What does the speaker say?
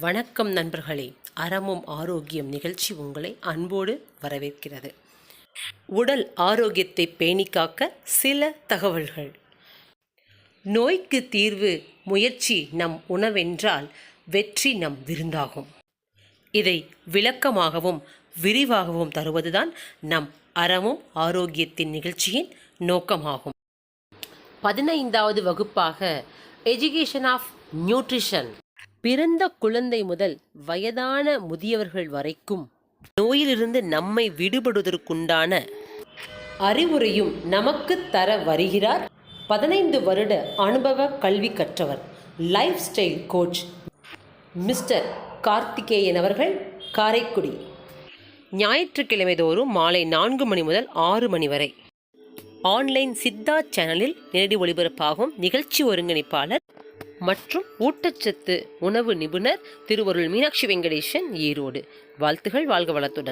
வணக்கம் நண்பர்களே. அறமும் ஆரோக்கியம் நிகழ்ச்சி உங்களை அன்போடு வரவேற்கிறது. உடல் ஆரோக்கியத்தை பேணி காக்க சில தகவல்கள். நோய்க்கு தீர்வு முயற்சி நம் உணவென்றால் வெற்றி நம் விருந்தாகும். இதை விளக்கமாகவும் விரிவாகவும் தருவதுதான் நம் அறமும் ஆரோக்கியத்தின் நிகழ்ச்சியின் நோக்கமாகும். பதினைந்தாவது வகுப்பாக எஜுகேஷன் ஆஃப் நியூட்ரிஷன் பிறந்த குழந்தை முதல் வயதான முதியவர்கள் வரைக்கும் நோயிலிருந்து நம்மை விடுபடுவதற்குண்டான அறிவுரையும் நமக்கு தர வருகிறார் பதினைந்து வருட அனுபவ கல்வி கற்றவர் lifestyle coach mister Karthikeyan அவர்கள் காரைக்குடி. ஞாயிற்றுக்கிழமை தோறும் மாலை நான்கு மணி முதல் ஆறு மணி வரை. ஆன்லைன் சித்தா சேனலில் நேரடி ஒளிபரப்பாகும் நிகழ்ச்சி ஒருங்கிணைப்பாளர் மற்றும் ஊட்டச்சத்து உணவு நிபுணர் திருவருள் மீனாட்சி வெங்கடேசன் ஈரோடு. வாழ்த்துகள் வாழ்க வளத்துடன்.